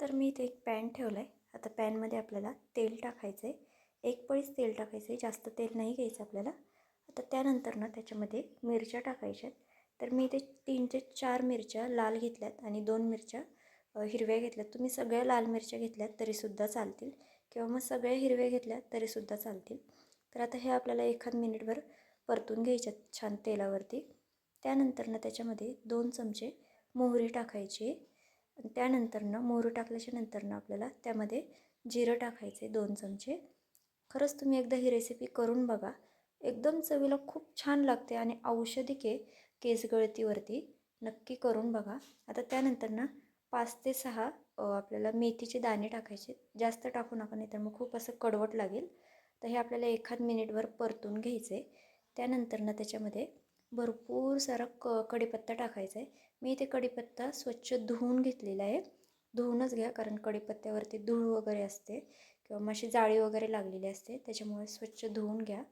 तर मी इथे एक पॅन ठेवलं आहे आता पॅनमध्ये आपल्याला तेल टाकायचं आहे एक पळीच तेल टाकायचं आहे जास्त तेल नाही घ्यायचं आपल्याला. आता त्यानंतर ना त्याच्यामध्ये मिरच्या टाकायच्या आहेत तर मी इथे तीन ते चार मिरच्या लाल घेतल्यात आणि दोन मिरच्या हिरव्या घेतल्यात. तुम्ही सगळ्या लाल मिरच्या घेतल्यात तरीसुद्धा चालतील. किंवा मग सगळ्या हिरव्या घेतल्यात तरीसुद्धा चालतील. तर आता हे आपल्याला एखाद मिनिटभर परतून घ्यायच्यात छान तेलावरती. त्यानंतर ना त्याच्यामध्ये दोन चमचे मोहरी टाकायची. आणि त्यानंतरनं मोहरी टाकल्याच्या नंतरनं आपल्याला त्यामध्ये जिरं टाकायचे दोन चमचे. खरंच तुम्ही एकदा ही रेसिपी करून बघा. एकदम चवीला खूप छान लागते आणि औषधी के केसगळतीवरती नक्की करून बघा. आता त्यानंतर ना पाच ते सहा आपल्याला मेथीचे दाणे टाकायचे. जास्त टाकू नका नाही तर मग खूप असं कडवट लागेल. तर हे आपल्याला एखाद मिनिटभर परतून घ्यायचे. त्यानंतरनं त्यानंतर ना त्याच्यामध्ये भरपूर सारा क कढीपत्ता टाकायचा आहे मी इथे कढीपत्ता स्वच्छ धुवून घेतलेला आहे. धुवूनच घ्या कारण कढीपत्त्यावरती धूळ वगैरे असते किंवा मग अशी जाळी वगैरे लागलेली असते त्याच्यामुळे स्वच्छ धुवून घ्या.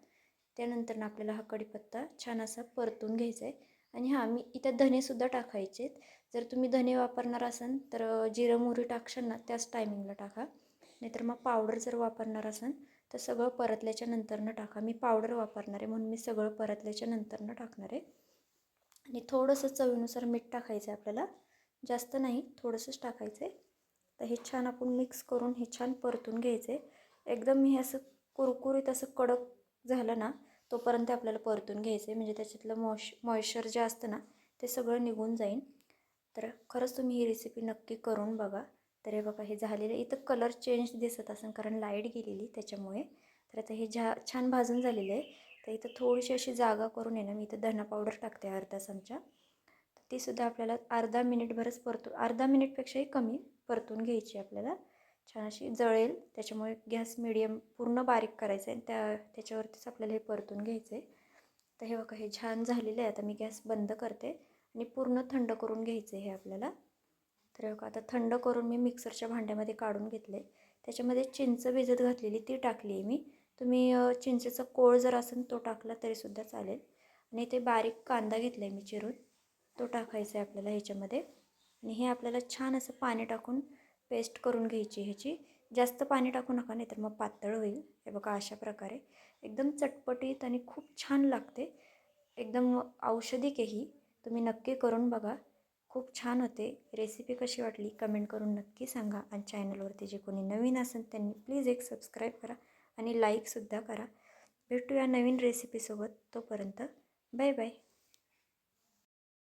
त्यानंतर आपल्याला हा कढीपत्ता छान असा परतून घ्यायचा आहे आणि हां मी इथं धनेसुद्धा टाकायचे आहेत जर तुम्ही धने वापरणार असाल तर जिरं मोहरी टाकशाल ना त्याच टायमिंगला टाका. नाहीतर मग पावडर जर वापरणार असेल तर सगळं परतल्याच्या नंतरनं टाका. मी पावडर वापरणार आहे म्हणून मी सगळं परतल्याच्या नंतरनं टाकणार आहे. आणि थोडंसं चवीनुसार मीठ टाकायचं आहे आपल्याला. जास्त नाही थोडंसंच टाकायचं आहे तर हे छान आपण मिक्स करून हे छान परतून घ्यायचं आहे एकदम हे असं कुरकुरीत असं कडक झालं ना तोपर्यंत आपल्याला परतून घ्यायचं आहे म्हणजे त्याच्यातलं मॉश मॉइश्चर जे असतं ना ते सगळं निघून जाईल तर खरंच तुम्ही ही रेसिपी नक्की करून बघा. तर हे बघा हे झालेलं आहे. इथं कलर चेंज दिसत असेल कारण लाइट गेलेली त्याच्यामुळे. तर आता हे झा छान भाजून झालेलं आहे. तर इथं थोडीशी अशी जागा करून आहे ना मी इथं धना पावडर टाकते अर्धा चमचा. तर तीसुद्धा आपल्याला अर्धा मिनिटभरच परतू अर्धा मिनिटपेक्षाही कमी परतून घ्यायची आपल्याला. छान अशी जळेल त्याच्यामुळे गॅस मिडियम पूर्ण बारीक करायचं आहे. त्या त्याच्यावरतीच आपल्याला हे परतून घ्यायचं आहे. तर हे बघा हे छान झालेलं आहे. आता मी गॅस बंद करते आणि पूर्ण थंड करून घ्यायचं आहे हे आपल्याला. तर हे आता थंड करून मी मिक्सरच्या भांड्यामध्ये काढून घेतले त्याच्यामध्ये चिंच भिजत घातलेली ती टाकली आहे मी. तुम्ही चिंचेचं चिंचेचा कोळ जर असेल तो टाकला तरीसुद्धा चालेल. आणि ते बारीक कांदा घेतला आहे मी चिरून. तो टाकायचा आहे आपल्याला ह्याच्यामध्ये. आणि हे आपल्याला छान असं पाणी टाकून पेस्ट करून घ्यायची ह्याची. जास्त पाणी टाकू नका नाही तर मग पातळ होईल. हे बघा अशा प्रकारे. एकदम चटपटीत आणि खूप छान लागते. एकदम औषधी केही. तुम्ही नक्की करून बघा. खूप छान होते. रेसिपी कशी वाटली कमेंट करून नक्की सांगा आणि चॅनलवरती जे कोणी नवीन असेल त्यांनी प्लीज एक सबस्क्राईब करा आणि लाईकसुद्धा करा. भेटूया नवीन रेसिपीसोबत तोपर्यंत बाय बाय